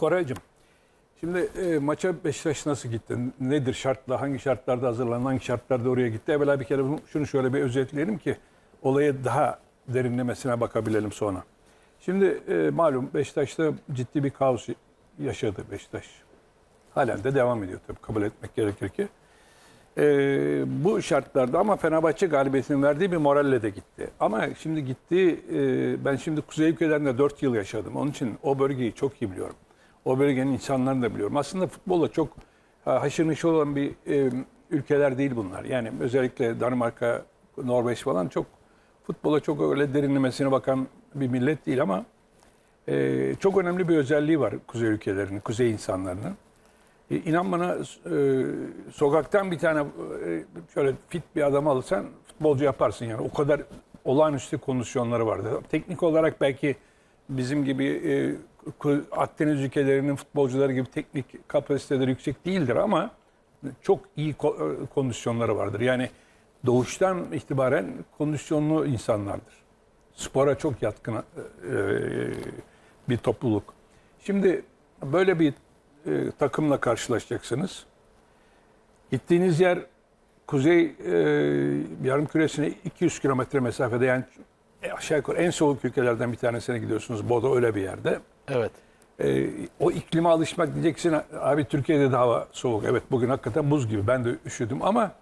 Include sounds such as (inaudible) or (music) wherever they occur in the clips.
Koraycığım, şimdi e, maça Beşiktaş nasıl gitti? Nedir şartla, hangi şartlarda hazırlandı, hangi şartlarda oraya gitti? Evvela bir kere bunu, şunu şöyle bir özetleyelim ki olayı daha derinlemesine bakabilelim sonra. Şimdi e, malum Beşiktaş'ta ciddi bir kaos yaşadı Beşiktaş. Halen de devam ediyor tabii kabul etmek gerekir ki. E, bu şartlarda ama Fenerbahçe galibiyetinin verdiği bir moralle de gitti. Ama şimdi gitti, e, ben şimdi Kuzey ülkelerinde 4 yıl yaşadım. Onun için o bölgeyi çok iyi biliyorum. O bölgenin insanlarını da biliyorum. Aslında futbolla çok ha, haşır neşir olan bir e, ülkeler değil bunlar. Yani özellikle Danimarka, Norveç falan çok futbola çok öyle derinlemesine bakan bir millet değil ama e, çok önemli bir özelliği var kuzey ülkelerinin, kuzey insanlarının. E, inan bana e, sokaktan bir tane e, şöyle fit bir adam alırsan futbolcu yaparsın yani. O kadar olağanüstü kondisyonları vardı. Teknik olarak belki bizim gibi e, Akdeniz ülkelerinin futbolcuları gibi teknik kapasiteleri yüksek değildir ama çok iyi e, kondisyonları vardır. Yani doğuştan itibaren kondisyonlu insanlardır. Spora çok yatkın e, bir topluluk. Şimdi böyle bir e, takımla karşılaşacaksınız. Gittiğiniz yer kuzey e, yarım küresine 200 kilometre mesafede yani e, aşağı yukarı en soğuk ülkelerden bir tanesine gidiyorsunuz. Bodo öyle bir yerde. Evet. E, o iklime alışmak diyeceksin abi Türkiye'de de hava soğuk. Evet bugün hakikaten buz gibi ben de üşüdüm ama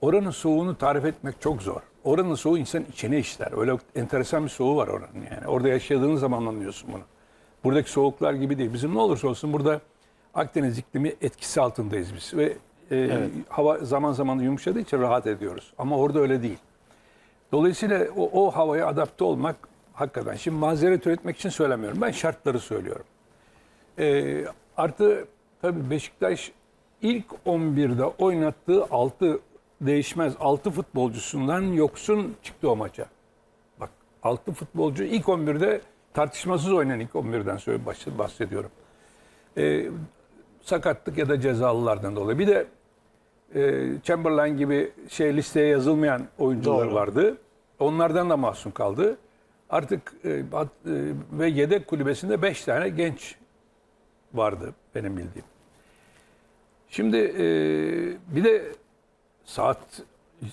oranın soğuğunu tarif etmek çok zor. Oranın soğuğu insan içine işler. Öyle enteresan bir soğuğu var oranın yani. Orada yaşadığınız zaman anlıyorsun bunu. Buradaki soğuklar gibi değil. Bizim ne olursa olsun burada Akdeniz iklimi etkisi altındayız biz ve e, hava zaman zaman yumuşadığı için rahat ediyoruz. Ama orada öyle değil. Dolayısıyla o, o havaya adapte olmak hakikaten. Şimdi mazeret üretmek için söylemiyorum. Ben şartları söylüyorum. Ee, artı tabii Beşiktaş ilk 11'de oynattığı 6 değişmez 6 futbolcusundan yoksun çıktı o maça. Bak 6 futbolcu ilk 11'de tartışmasız oynayan ilk 11'den söyle bahs- bahsediyorum. Ee, sakatlık ya da cezalılardan dolayı. Bir de e, Chamberlain gibi şey listeye yazılmayan oyuncular Doğru. vardı. Onlardan da mahzun kaldı. Artık e, bat- e, ve yedek kulübesinde 5 tane genç vardı benim bildiğim. Şimdi e, bir de saat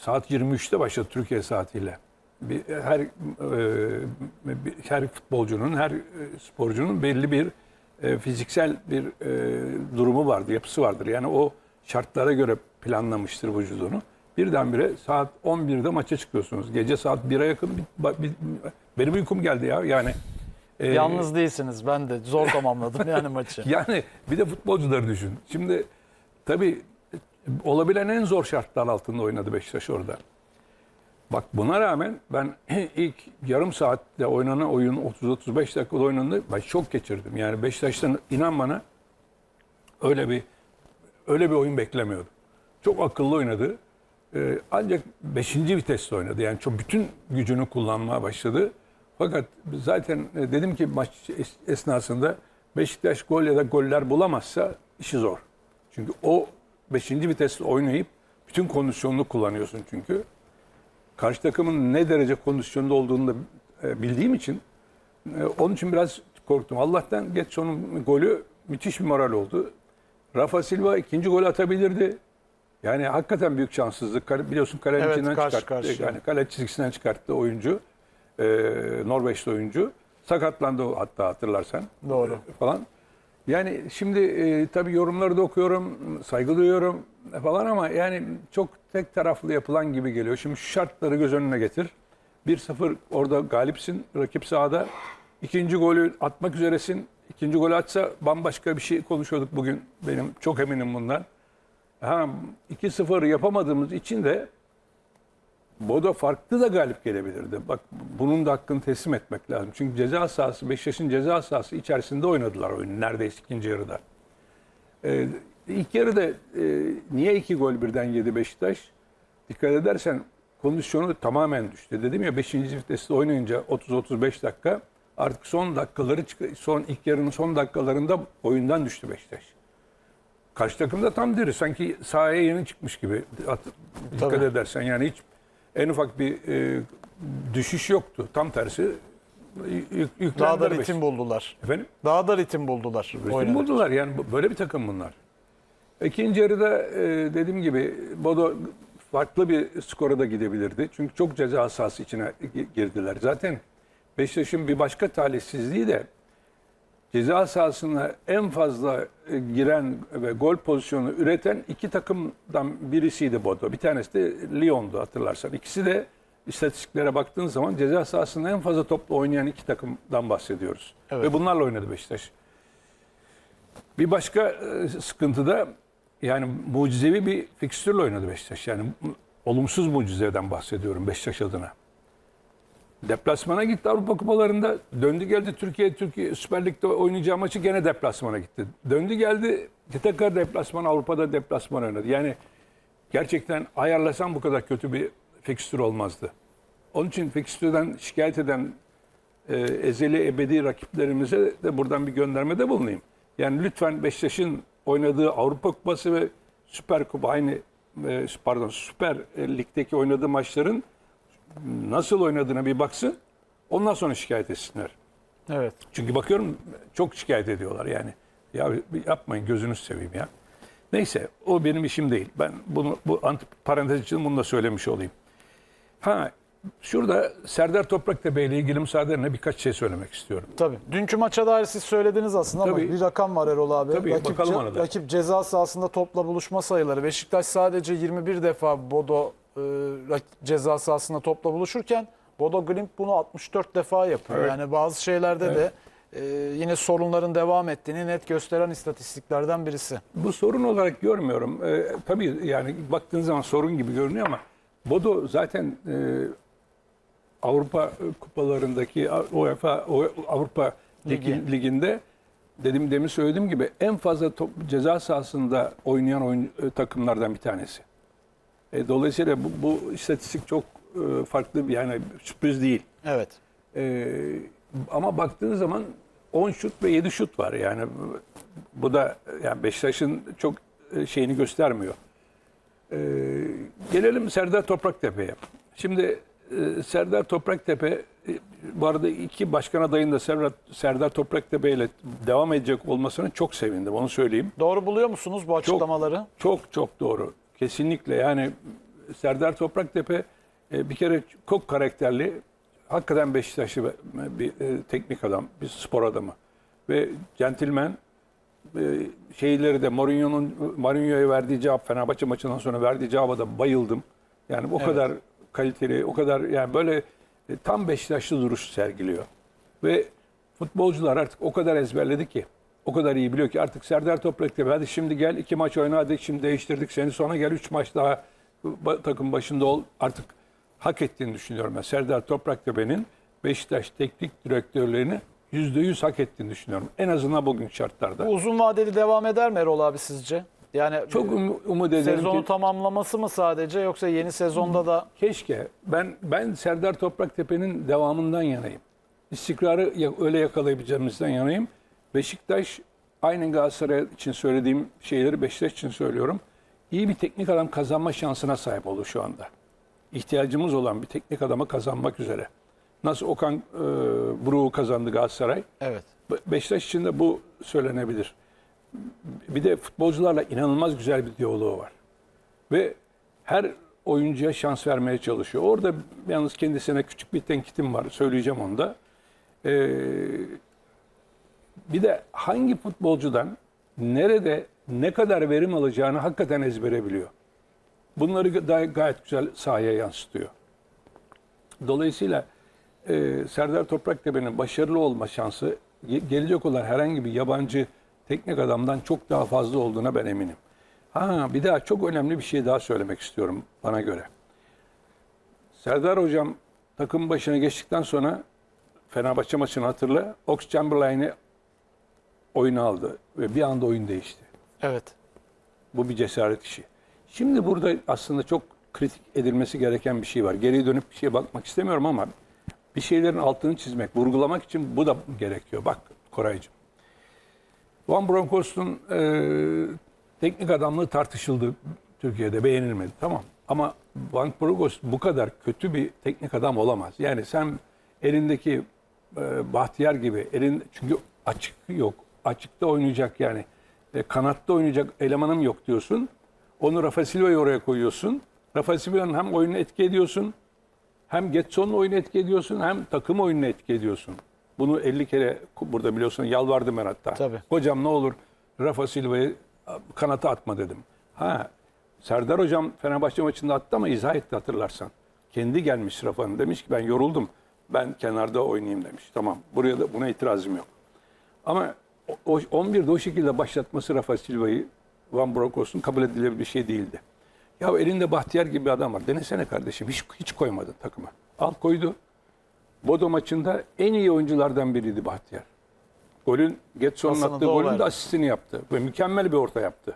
saat 23'te başladı Türkiye saatiyle. Bir, her e, bir- her futbolcunun, her e, sporcunun belli bir e, fiziksel bir e, durumu vardır, yapısı vardır. Yani o şartlara göre planlamıştır vücudunu. Birdenbire saat 11'de maça çıkıyorsunuz. Gece saat 1'e yakın bir, bir- benim uykum geldi ya. Yani e, Yalnız değilsiniz. Ben de zor tamamladım yani maçı. (laughs) yani bir de futbolcuları düşün. Şimdi tabii olabilen en zor şartlar altında oynadı Beşiktaş orada. Bak buna rağmen ben (clears throat) ilk yarım saatte oynanan oyun 30-35 dakikada oynandı. Ben şok geçirdim. Yani Beşiktaş'tan inan bana öyle bir öyle bir oyun beklemiyordum. Çok akıllı oynadı. Ee, ancak 5. viteste oynadı. Yani çok bütün gücünü kullanmaya başladı. Fakat zaten e, dedim ki maç es- esnasında Beşiktaş gol ya da goller bulamazsa işi zor. Çünkü o 5. viteste oynayıp bütün kondisyonunu kullanıyorsun çünkü. Karşı takımın ne derece kondisyonda olduğunu da e, bildiğim için e, onun için biraz korktum. Allah'tan Getson'un golü müthiş bir moral oldu. Rafa Silva ikinci gol atabilirdi. Yani hakikaten büyük şanssızlık. Biliyorsun kalenin Evet, içinden karşı çıkarttı. karşıya. Yani kale çizgisinden çıkarttı oyuncu. E, Norveçli oyuncu. Sakatlandı hatta hatırlarsan. Doğru. E, falan. Yani şimdi e, tabii yorumları da okuyorum, saygı duyuyorum falan ama yani çok tek taraflı yapılan gibi geliyor. Şimdi şu şartları göz önüne getir. 1-0 orada galipsin rakip sahada. İkinci golü atmak üzeresin. İkinci golü atsa bambaşka bir şey konuşuyorduk bugün. Benim çok eminim bundan. Ha, 2-0 yapamadığımız için de Bodo farklı da galip gelebilirdi. Bak bunun da hakkını teslim etmek lazım. Çünkü ceza sahası, Beşiktaş'ın ceza sahası içerisinde oynadılar oyunu neredeyse ikinci yarıda. Ee, ilk yarıda e, niye iki gol birden yedi Beşiktaş? Dikkat edersen kondisyonu tamamen düştü. Dedim ya 5. viteste oynayınca 30-35 dakika artık son dakikaları son ilk yarının son dakikalarında oyundan düştü Beşiktaş. Karşı takım da tam diri. Sanki sahaya yeni çıkmış gibi. At- Dikkat Tabii. edersen yani hiç en ufak bir e, düşüş yoktu. Tam tersi yük, Daha da ritim buldular. Efendim? Daha da ritim buldular. Ritim oynadık. buldular yani böyle bir takım bunlar. İkinci yarıda e, dediğim gibi Bodo farklı bir skora da gidebilirdi. Çünkü çok ceza sahası içine gi- girdiler. Zaten Beşiktaş'ın bir başka talihsizliği de ceza sahasına en fazla e, giren ve gol pozisyonu üreten iki takımdan birisiydi Bodo. Bir tanesi de Lyon'du hatırlarsan. İkisi de istatistiklere baktığın zaman ceza sahasında en fazla topla oynayan iki takımdan bahsediyoruz. Evet. Ve bunlarla oynadı Beşiktaş. Bir başka e, sıkıntı da yani mucizevi bir fikstürle oynadı Beşiktaş. Yani olumsuz mucizeden bahsediyorum Beşiktaş adına. Deplasmana gitti Avrupa Kupalarında. Döndü geldi Türkiye Türkiye Süper Lig'de oynayacağı maçı gene deplasmana gitti. Döndü geldi tekrar deplasman Avrupa'da deplasman oynadı. Yani gerçekten ayarlasam bu kadar kötü bir fikstür olmazdı. Onun için fikstürden şikayet eden e, ezeli ebedi rakiplerimize de buradan bir göndermede bulunayım. Yani lütfen Beşiktaş'ın oynadığı Avrupa Kupası ve Süper Kupa aynı e, pardon Süper Lig'deki oynadığı maçların nasıl oynadığına bir baksın. Ondan sonra şikayet etsinler. Evet. Çünkü bakıyorum çok şikayet ediyorlar yani. Ya yapmayın gözünüzü seveyim ya. Neyse o benim işim değil. Ben bunu bu parantez için bunu da söylemiş olayım. Ha şurada Serdar Topraktepe ile ilgili müsaadenle birkaç şey söylemek istiyorum. Tabii. Dünkü maça dair siz söylediniz aslında ama Tabii. bir rakam var Erol abi. Tabii, bakalım ce- ona da. rakip ceza sahasında topla buluşma sayıları. Beşiktaş sadece 21 defa Bodo ceza sahasında topla buluşurken Bodo Glimt bunu 64 defa yapıyor. Evet. Yani bazı şeylerde de e, yine sorunların devam ettiğini net gösteren istatistiklerden birisi. Bu sorun olarak görmüyorum. Ee, tabii yani baktığın zaman sorun gibi görünüyor ama Bodo zaten e, Avrupa kupalarındaki UEFA Avrupa Ligi- Ligi. liginde dedim demin söylediğim gibi en fazla top, ceza sahasında oynayan oyun, e, takımlardan bir tanesi. E, dolayısıyla bu, bu istatistik çok e, farklı bir yani sürpriz değil. Evet. Ee, ama baktığın zaman 10 şut ve 7 şut var. Yani bu- da yani Beşiktaş'ın çok e, şeyini göstermiyor. Ee, gelelim Serdar Topraktepe'ye. Şimdi e, Serdar Topraktepe e, bu arada iki başkan adayın da Serdar, Serdar Topraktepe ile devam edecek olmasına çok sevindim. Onu söyleyeyim. Doğru buluyor musunuz bu açıklamaları? Çok çok doğru. Kesinlikle yani Serdar Topraktepe e, bir kere çok karakterli, hakikaten Beşiktaşlı bir e, teknik adam, bir spor adamı. Ve centilmen e, şeyleri de Mourinho'nun Mourinho'ya verdiği cevap Fenerbahçe maçından sonra verdiği cevaba da bayıldım. Yani o Evet. kadar kaliteli, o kadar yani böyle e, tam Beşiktaşlı duruş sergiliyor. Ve futbolcular artık o kadar ezberledi ki, o kadar iyi biliyor ki artık Serdar Topraktepe hadi şimdi gel iki maç oyna hadi şimdi değiştirdik seni sonra gel üç maç daha takım başında ol. Artık hak ettiğini düşünüyorum ben. Serdar Topraktepe'nin Beşiktaş teknik direktörlerini yüzde yüz hak ettiğini düşünüyorum. En azından bugün şartlarda. Bu uzun vadeli devam eder mi Erol abi sizce? Yani Çok um- umut ederim sezonu ki tamamlaması mı sadece yoksa yeni sezonda da keşke ben ben Serdar Topraktepe'nin devamından yanayım. İstikrarı öyle yakalayabileceğimizden yanayım. Beşiktaş aynen Galatasaray için söylediğim şeyleri Beşiktaş için söylüyorum. İyi bir teknik adam kazanma şansına sahip oldu şu anda. İhtiyacımız olan bir teknik adama kazanmak üzere. Nasıl Okan e, Buruk'u kazandı Galatasaray. evet. Be- Beşiktaş için de bu söylenebilir. Bir de futbolcularla inanılmaz güzel bir diyaloğu var. Ve her oyuncuya şans vermeye çalışıyor. Orada yalnız kendisine küçük bir tenkitim var. Söyleyeceğim onu da. Ee, bir de hangi futbolcudan nerede ne kadar verim alacağını hakikaten ezbere biliyor. Bunları ga- gayet güzel sahaya yansıtıyor. Dolayısıyla e, Serdar Topraktepe'nin başarılı olma şansı ge- gelecek olan herhangi bir yabancı teknik adamdan çok daha fazla olduğuna ben eminim. Ha bir daha çok önemli bir şey daha söylemek istiyorum bana göre. Serdar Hocam takım başına geçtikten sonra Fenerbahçe maçını hatırla. Ox Chamberlain'i oyuna aldı ve bir anda oyun değişti. Evet. Bu bir cesaret işi. Şimdi burada aslında çok kritik edilmesi gereken bir şey var. Geriye dönüp bir şeye bakmak istemiyorum ama bir şeylerin altını çizmek, vurgulamak için bu da gerekiyor. Bak Koraycığım. Van Bronckhorst'un e, teknik adamlığı tartışıldı Türkiye'de, beğenilmedi. Tamam. Ama Van Bronckhorst bu kadar kötü bir teknik adam olamaz. Yani sen elindeki e, Bahtiyar gibi elin çünkü açık yok. Açıkta oynayacak yani. E, kanatta oynayacak elemanım yok diyorsun. Onu Rafa Silva'yı oraya koyuyorsun. Rafa Silva'nın hem oyununu etki ediyorsun. Hem Getson'un oyunu etki ediyorsun hem takım oyununu etki ediyorsun. Bunu 50 kere burada biliyorsun yalvardım ben hatta. Tabii. Hocam ne olur Rafa Silva'yı kanata atma dedim. Ha Serdar hocam Fenerbahçe maçında attı ama izah etti hatırlarsan. Kendi gelmiş Rafa'nın demiş ki ben yoruldum. Ben kenarda oynayayım demiş. Tamam buraya da buna itirazım yok. Ama o, o 11'de o şekilde başlatması Rafa Silva'yı Van Brokos'un kabul edilebilir bir şey değildi. Ya elinde Bahtiyar gibi bir adam var. Denesene kardeşim. Hiç, hiç koymadı takıma. Al koydu. Bodo maçında en iyi oyunculardan biriydi Bahtiyar. Golün Getson'un attığı golün de asistini yaptı. Ve mükemmel bir orta yaptı.